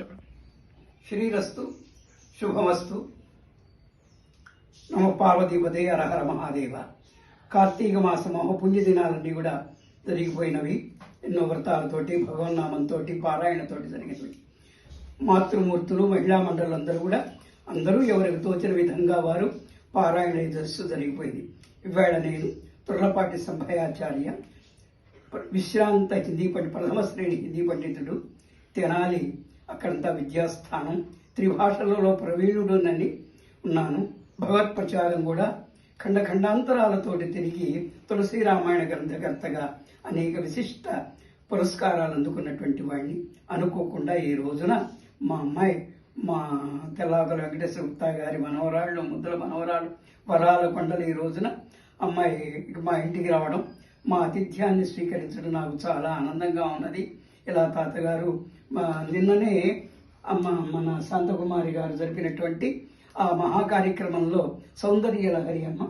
చెప్పండి. శ్రీరస్తు శుభమస్తు. నమ పార్వతీపదే హరహర మహాదేవ. కార్తీక మాసము పుణ్య దినాలన్నీ కూడా జరిగిపోయినవి ఎన్నో వ్రతాలతోటి భగవన్నామంతో పారాయణతోటి జరిగినవి. మాతృమూర్తులు మహిళా మండలందరూ కూడా అందరూ ఎవరికి తోచిన విధంగా వారు పారాయణ దస్సు జరిగిపోయింది. ఇవాళ నేను తుర్లపాటి సంభయాచార్య విశ్రాంత హిందీ పండి ప్రథమ శ్రేణి హిందీ పండితుడు తెనాలి అక్కడంతా విద్యాస్థానం. త్రిభాషలలో ప్రవీణుడునని ఉన్నాను. భగవత్ ప్రచారం కూడా ఖండఖండాంతరాలతోటి తిరిగి తులసి రామాయణ గ్రంథకర్తగా అనేక విశిష్ట పురస్కారాలు అందుకున్నటువంటి వాడిని అనుకోకుండా ఈ రోజున మా అమ్మాయి మా తెల్లాకల వెంకటేశ్వర గుప్తా గారి మనవరాళ్ళు ముద్దుల మనవరాళ్ళు వరాల కొండలు ఈ రోజున అమ్మాయి మా ఇంటికి రావడం మా ఆతిథ్యాన్ని స్వీకరించడం నాకు చాలా ఆనందంగా ఉన్నది. ఇలా తాతగారు మా నిన్ననే అమ్మ మన శాంతకుమారి గారు జరిపినటువంటి ఆ మహా కార్యక్రమంలో సౌందర్య లహరి అమ్మ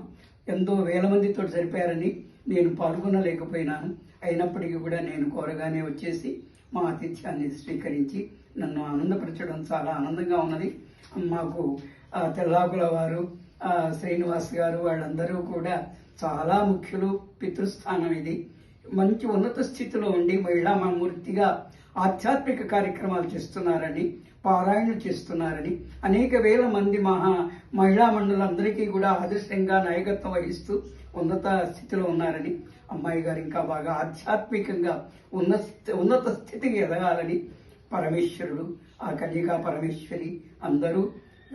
ఎంతో వేల మందితో జరిపారని నేను పాల్గొనలేకపోయినాను. అయినప్పటికీ కూడా నేను కోరగానే వచ్చేసి మా ఆతిథ్యాన్ని స్వీకరించి నన్ను ఆనందపరచడం చాలా ఆనందంగా ఉన్నది. మాకు తెల్లాకుల వారు శ్రీనివాస్ గారు వాళ్ళందరూ కూడా చాలా ముఖ్యులు పితృస్థానం ఇది. మంచి ఉన్నత స్థితిలో ఉండి మహిళామూర్తిగా ఆధ్యాత్మిక కార్యక్రమాలు చేస్తున్నారని పారాయణ చేస్తున్నారని అనేక వేల మంది మహా మహిళా మండలందరికీ కూడా ఆదర్శంగా నాయకత్వం వహిస్తూ ఉన్నత స్థితిలో ఉన్నారని అమ్మాయి గారు ఇంకా బాగా ఆధ్యాత్మికంగా ఉన్నత ఉన్నత స్థితికి ఎదగాలని పరమేశ్వరుడు ఆ కన్యకా పరమేశ్వరి అందరూ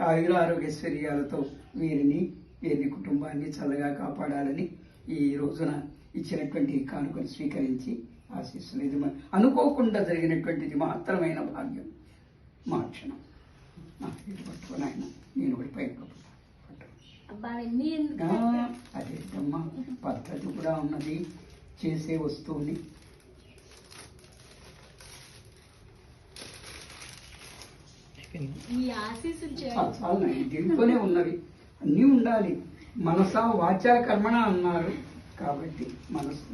ఆయుర ఆరోగ్యశ్వర్యాలతో వీరిని వీరి కుటుంబాన్ని చల్లగా కాపాడాలని ఈ రోజున ఇచ్చినటువంటి కానుకలు స్వీకరించి ఆశీస్సులు ఇది అనుకోకుండా జరిగినటువంటిది మహత్తరమైన భాగ్యం. మా క్షణం. నాకు ఇది పట్టుకొని ఆయన నేను ఒకటి పైన పట్టు. అబ్బా ఎన్ని ఎందుకు ఆ, అదే అమ్మ పద్ధతి కూడా ఉన్నది. చేసే వస్తువుని. చాలు. దీంట్లోనే ఉన్నవి. అన్నీ ఉండాలి. మనస వాచా కర్మణ అన్నారు. కాబట్టి మనసు.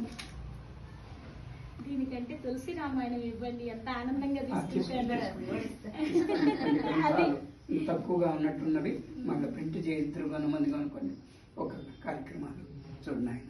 దీనికంటే తులసి రామాయణం ఇవ్వండి ఎంత ఆనందంగా తక్కువగా ఉన్నట్టున్నవి మళ్ళీ ప్రింట్ చేయిద్దరు కొంతమంది అనుకోండి. ఒక కార్యక్రమాలు చూడండి ఆయన.